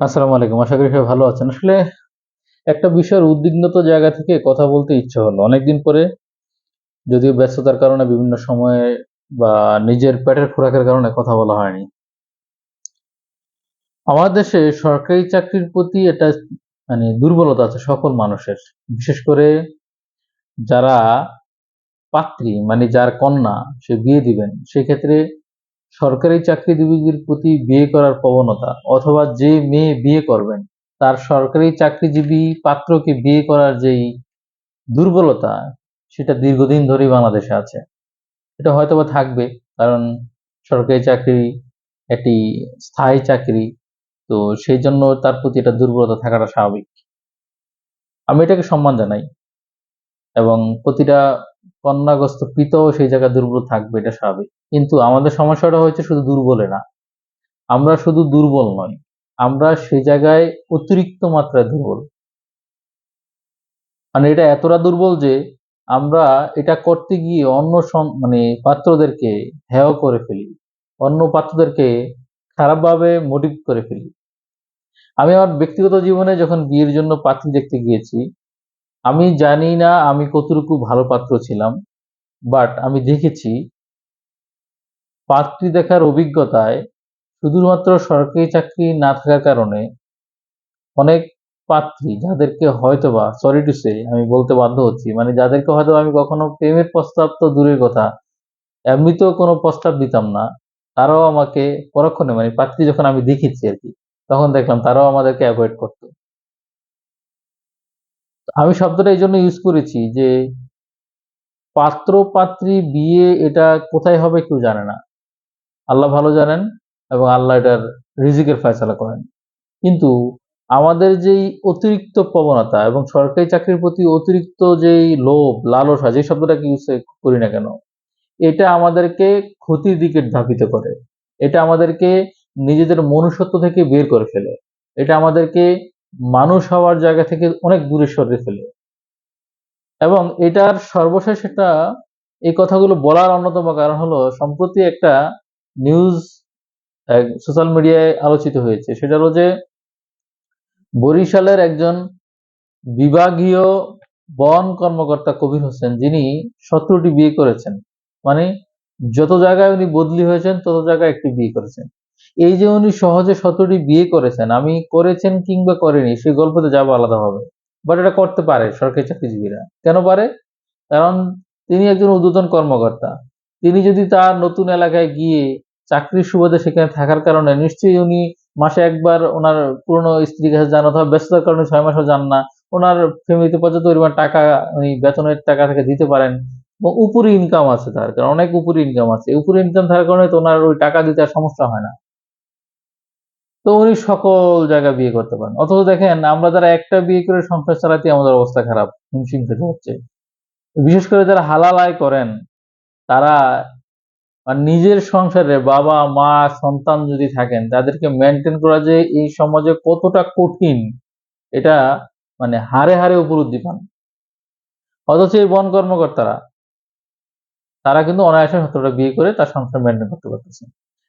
আসসালামু আলাইকুম। আশা করি সবাই ভালো আছেন। আসলে একটা বিষয়ের উদ্বিগ্নতা জায়গা থেকে কথা বলতে ইচ্ছে হলো। অনেকদিন পরে যদিও ব্যস্ততার কারণে বিভিন্ন সময়ে বা নিজের পেটের খোরাকের কারণে কথা বলা হয়নি। আমার দেশে সরকারি চাকরির প্রতি একটা মানে দুর্বলতা আছে সকল মানুষের। বিশেষ করে যারা পাত্রী মানে যার কন্যা সে বিয়ে দিবেন, সেক্ষেত্রে সরকারি চাকরিজীবীদের প্রতি বিয়ে করার প্রবণতা অথবা যে মেয়ে বিয়ে করবেন, তার সরকারি চাকরিজীবী পাত্রকে বিয়ে করার যেই দুর্বলতা, সেটা দীর্ঘদিন ধরেই বাংলাদেশে আছে। এটা হয়তো বা থাকবে, কারণ সরকারি চাকরি একটি স্থায়ী চাকরি, তো সেই জন্য তার প্রতি এটা দুর্বলতা থাকাটা স্বাভাবিক। আমি এটাকে সম্মান জানাই এবং প্রতিটা কন্যাগ্রস্ত পিতাও সেই জায়গায় দুর্বল থাকবে, এটা স্বাভাবিক। কিন্তু আমাদের সমস্যাটা হচ্ছে শুধু দুর্বলে না। আমরা শুধু দুর্বল নয় আমরা সেই জায়গায় অতিরিক্ত মাত্রায় দুর্বল। মানে এটা এতটা দুর্বল যে আমরা এটা করতে গিয়ে অন্য মানে পাত্রদেরকে হেয় করে ফেলি। অন্য পাত্রদেরকে খারাপভাবে মোটিভ করে ফেলি। আমি আমার ব্যক্তিগত জীবনে যখন বিয়ের জন্য পাত্রী দেখতে গিয়েছি আমি জানি না আমি কতটুকু ভালো পাত্র ছিলাম বাট আমি দেখেছি পাত্রী দেখার অভিজ্ঞতায় শুধুমাত্র সরকারি চাকরি না থাকার কারণে অনেক পাত্রী যাদেরকে হয়তোবা সরি টু সে আমি বলতে বাধ্য হচ্ছি মানে যাদেরকে হয়তো আমি কখনো প্রেমের প্রস্তাব তো দূরের কথা, এমনিতেও কোনো প্রস্তাব দিতাম না, তারাও আমাকে পরক্ষণে মানে পাত্রী যখন আমি দেখেছি আর কি, তখন দেখলাম তারাও আমাদেরকে অ্যাভয়েড করতো। আমি শব্দটা এই জন্য ইউজ করেছি যে পাত্র পাত্রী বিয়ে এটা কোথায় হবে কেউ জানে না। আল্লাহ ভালো জানেন এবং আল্লাহ এটার রিজিকের ফয়সালা করেন। কিন্তু আমাদের যেই অতিরিক্ত প্রবণতা এবং সরকারি চাকরির প্রতি অতিরিক্ত যেই লোভ, লালসা যে শব্দটাকে ইউজ করি না কেন, এটা আমাদেরকে ক্ষতির দিকে ধাবিত করে। এটা আমাদেরকে নিজেদের মনুষ্যত্ব থেকে বের করে ফেলে। এটা আমাদেরকে মানুষ হওয়ার জায়গা থেকে অনেক দূরে সরিয়ে ফেলে। এবং এটার সর্বশেষ একটা এই কথাগুলো বলার অন্যতম কারণ হলো, সম্প্রতি একটা নিউজ সোশ্যাল মিডিয়ায় আলোচিত হয়েছে। সেটা হলো যে, বরিশালের একজন বিভাগীয় বন কর্মকর্তা কবির হোসেন, যিনি সতেরোটি বিয়ে করেছেন। মানে যত জায়গায় উনি বদলি হয়েছেন, তত জায়গায় একটি বিয়ে করেছেন। এই যে উনি সহজে সতেরোটি বিয়ে করেছেন, আমি করেছেন কিংবা করেনি, সেই গল্পতে যাব আলাদাভাবে বাট এটা করতে পারে, সরকারি চাকরিজীবীরা। কেন পারে? কারণ তিনি একজন উদ্বোধন কর্মকর্তা। তিনি যদি তার নতুন এলাকায় গিয়ে চাকরির সুবাদে সেখানে থাকার কারণে নিশ্চয়ই উনি মাসে একবার ওনার পুরনো স্ত্রীর কাছে যান অথবা ব্যস্ততার কারণে ছয় মাসও যান না, ওনার ফ্যামিলিতে পর্যাপ্ত পরিমাণ টাকা, উনি বেতনের টাকা থেকে দিতে পারেন এবং উপরি ইনকাম আছে তার, কারণ অনেক উপরি ইনকাম আছে। উপরি ইনকাম থাকার কারণে তো ওনার ওই টাকা দিতে আর সমস্যা হয় না। তো উনি সকল জায়গায় বিয়ে করতে পারেন। অথচ দেখেন, আমরা যারা একটা বিয়ে করে সংসার চালাতে আমাদের অবস্থা খারাপ। হিমশিম খেতে হচ্ছে। বিশেষ করে যারা হালাল আয় করেন, তারা নিজের সংসারে বাবা, মা, সন্তান যদি থাকেন, তাদেরকে মেনটেন করা যে এই সমাজে কতটা কঠিন, এটা মানে হারে হারে উপলব্ধি পান। অথচ এই বন কর্মকর্তারা, তারা কিন্তু অনায়াসে সতেরোটা বিয়ে করে তার সংসার মেনটেন করতে পারতেছে।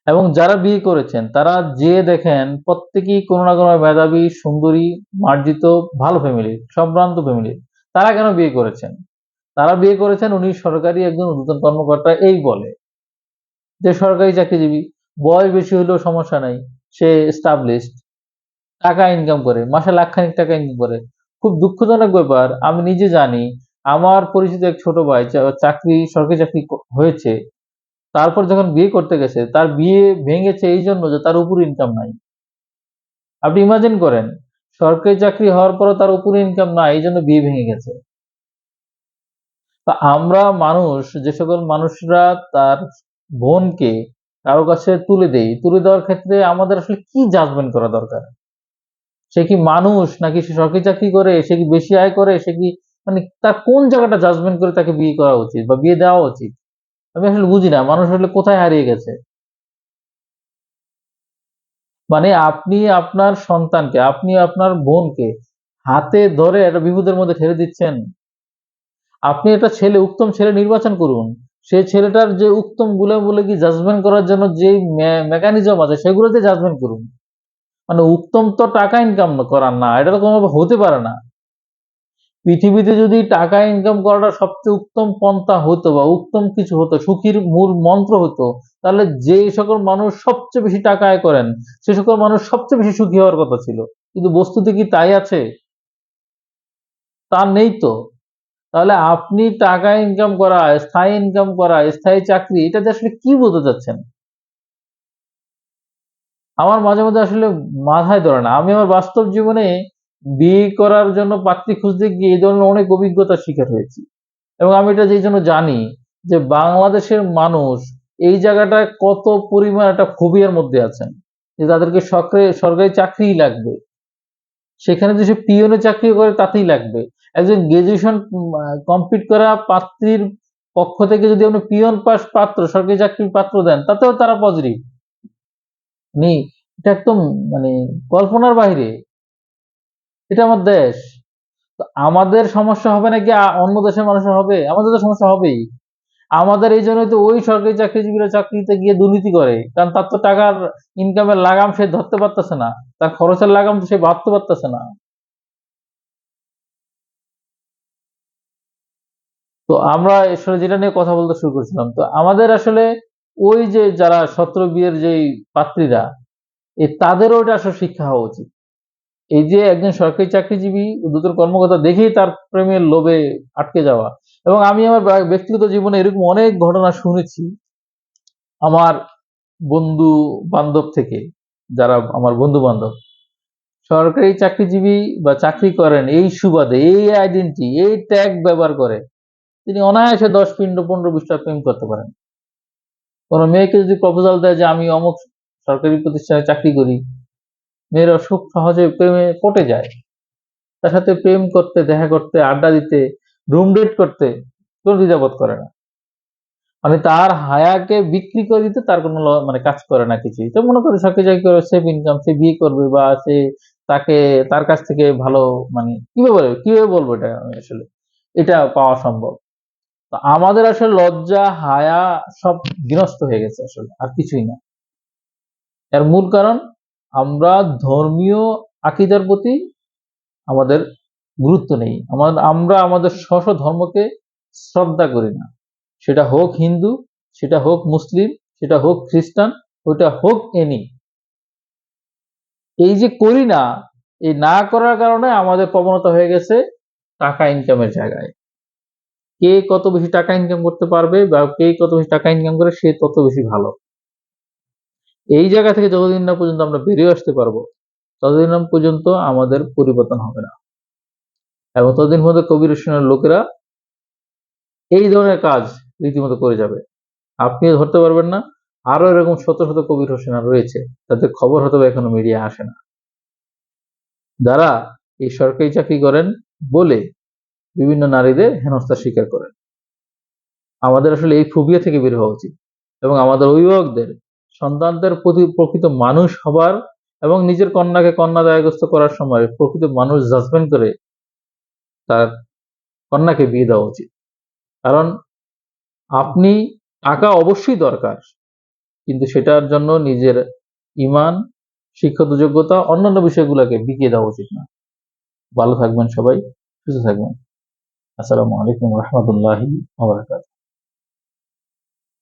এবং যারা বিয়ে করেছেন, তারা যে দেখেন প্রত্যেকেই কোনো না কোনো মেধাবী, সুন্দরী, মার্জিত, ভালো ফ্যামিলি সম্ভ্রান্ত ফ্যামিলি তারা কেন বিয়ে করেছেন? তারা বিয়ে করেছেন উনি সরকারি একজন উদ্বোধন কর্মকর্তা এই বলে যে, সরকারি চাকরিজীবী, বয়স বেশি হলেও সমস্যা নাই, সে স্টাবলিশড টাকা ইনকাম করে, মাসে লাখখানিক টাকা ইনকাম করে। খুব দুঃখজনক ব্যাপার, আমি নিজে জানি, আমার পরিচিত এক ছোট ভাই চাকরি, সরকারি চাকরি হয়েছে তারপর যখন বিয়ে করতে গেছে, তার বিয়ে ভেঙেছে এই জন্য যে তার উপর ইনকাম নাই। আপনি ইমাজিন করেন, সরকারি চাকরি হওয়ার পরও তার উপরে ইনকাম নাই, এই জন্য বিয়ে ভেঙে গেছে। তা আমরা মানুষ, যে সকল মানুষরা তার বোনকে কারও কাছে তুলে দেই, তুলে দেওয়ার ক্ষেত্রে আমাদের আসলে কি জাজমেন্ট করা দরকার? সে কি মানুষ নাকি সে সরকারি চাকরি করে, সে কি বেশি আয় করে, সে কি মানে তার কোন জায়গাটা জাজমেন্ট করে তাকে বিয়ে করা উচিত বা বিয়ে দেওয়া উচিত? আমি আসলে বুঝি না, মানুষ আসলে কোথায় হারিয়ে গেছে? মানে আপনি আপনার সন্তানকে, আপনি আপনার বোনকে হাতে ধরে একটা বিপদের মধ্যে ঠেলে দিচ্ছেন। আপনি একটা ছেলে, উত্তম ছেলে নির্বাচন করুন। সেই ছেলেটার যে উত্তমগুলো বলে কি জাজমেন্ট করার জন্য যে মেকানিজম আছে, সেগুলোতে জাজমেন্ট করুন। মানে উত্তম তো টাকা ইনকাম করার না, এটা তো কোনোভাবে হতে পারে না। পৃথিবীতে যদি টাকা ইনকাম করাটা সবচেয়ে উত্তম পন্থা হতো বা উত্তম কিছু হতো, সুখীর মূল মন্ত্র হতো, তাহলে যে সকল মানুষ সবচেয়ে বেশি টাকা আয় করেন, সে সকল মানুষ সবচেয়ে বেশি সুখী হওয়ার কথা ছিল। কিন্তু বস্তুতে কি তাই আছে? তা নেই তো। তাহলে আপনি টাকা ইনকাম করা, স্থায়ী ইনকাম করা, স্থায়ী চাকরি এটাতে আসলে কি বলতে চাচ্ছেন আমার মাঝে মাঝে আসলে মাথায় ধরে না। আমি আমার বাস্তব জীবনে বিয়ে করার জন্য পাত্রী খুঁজতে গিয়ে এই ধরনের অনেক অভিজ্ঞতার শিকার হয়েছি। এবং আমি এটা যেই জন্য জানি যে বাংলাদেশের মানুষ এই জায়গাটায় কত পরিমাণ একটা ফোবিয়ার মধ্যে আছেন। যে তাদেরকে সরকারি সরকারি চাকরিই লাগবে। সেখানে যে সে পিওনে চাকরি করে তাতেই লাগবে। একজন গ্রাজুয়েশন কমপ্লিট করা পাত্রীর পক্ষ থেকে যদি আপনি পিয়ন পাস পাত্র, সরকারি চাকরির পাত্র দেন, তাতেও তারা পজিটিভ নি এটা একদম মানে কল্পনার বাইরে। এটা আমার দেশ। আমাদের সমস্যা হবে নাকি অন্য দেশের মানুষের হবে? আমাদের তো সমস্যা হবেই। আমাদের এই জন্যই তো ওই সরকারি চাকরিজীবীরা চাকরিতে গিয়ে দুর্নীতি করে। কারণ তার তো টাকার ইনকামের লাগাম সে ধরতে পারতেছে না। তার খরচের লাগাম সে ভাবতে পারতেছে না। তো আমরা আসলে যেটা নিয়ে কথা বলতে শুরু করেছিলাম, তো আমাদের আসলে ওই যে যারা সত্র বিয়ের যেই পাত্রীরা এই তাদেরও এটা আসলে শিক্ষা হওয়া উচিত। এই যে একজন সরকারি চাকরিজীবী উদ্যোতর কর্মকর্তা দেখেই তার প্রেমের লোভে আটকে যাওয়া। এবং আমি আমার ব্যক্তিগত জীবনে এরকম অনেক ঘটনা শুনেছি আমার বন্ধু বান্ধব থেকে, যারা আমার বন্ধু বান্ধব। সরকারি চাকরিজীবী বা চাকরি করেন এই সুবাদে, এই আইডেন্টি এই ট্যাগ ব্যবহার করে তিনি অনায়াসে দশ পিন্ড পনেরো বিশটা প্রেম করতে পারেন। কোনো মেয়েকে যদি প্রপোজাল দেয় যে আমি অমুক সরকারি প্রতিষ্ঠানে চাকরি করি মেয়েরা খুব সহজে প্রেমে পটে যায়। তার সাথে প্রেম করতে, দেখা করতে, আড্ডা দিতে রুম ডেট করতে কোনো দ্বিধাবোধ করে না। মানে তার হায়াকে বিক্রি করে দিতে তার কোনো মানে কাজ করে না কিছুই। তো মনে করি সরকারি চাকরি করে সেফ ইনকাম সে বিয়ে করবে বা সে তাকে, তার কাছ থেকে ভালো মানে কীভাবে বলব কীভাবে বলব এটা আমি আসলে? এটা পাওয়া সম্ভব। তো আমাদের আসলে লজ্জা, হায়া সব বিনষ্ট হয়ে গেছে আসলে, আর কিছুই না। এর মূল কারণ আমরা ধর্মীয় আকিদার প্রতি আমাদের গুরুত্ব নেই। আমাদের আমরা আমাদের স্ব ধর্মকে শ্রদ্ধা করি না। সেটা হোক হিন্দু, সেটা হোক মুসলিম, সেটা হোক খ্রিস্টান ওটা হোক এনি এই যে করি না, এই না করার কারণে আমাদের প্রবণতা হয়ে গেছে টাকা ইনকামের জায়গায়। কে কত বেশি টাকা ইনকাম করতে পারবে বা কে কত বেশি টাকা ইনকাম করে সে তত বেশি ভালো। এই জায়গা থেকে যতদিন না পর্যন্ত আমরা বেরিয়ে আসতে পারব, ততদিন পর্যন্ত আমাদের পরিবর্তন হবে না। এবং ততদিন পর্যন্ত কবির লোকেরা এই ধরনের কাজ রীতিমতো করে যাবে। আপনিও ধরতে পারবেন না আরও এরকম শত শত কবির হোসেনা রয়েছে তাদের খবর হয়তো এখনও মিডিয়া আসে না। যারা এই সরকারি চাকরি করেন বলে বিভিন্ন নারীদের হেনস্থা স্বীকার করেন। আমাদের আসলে এই ফোবিয়া থেকে বের হওয়া উচিত এবং আমাদের অভিভাবকদের সন্তানদের প্রতি প্রকৃত মানুষ হবার এবং নিজের কন্যাকে কন্যা দায়গ্রস্ত করার সময় প্রকৃত মানুষ জাজমেন্ট করে তার কন্যাকে বিয়ে দেওয়া উচিত। কারণ আপনি আঁকা অবশ্যই দরকার, কিন্তু সেটার জন্য নিজের ইমান, শিক্ষত যোগ্যতা, অন্যান্য বিষয়গুলোকে বিকিয়ে দেওয়া উচিত না। ভালো থাকবেন সবাই, সুস্থ থাকবেন। আসসালামু আলাইকুম রহমতুল্লাহি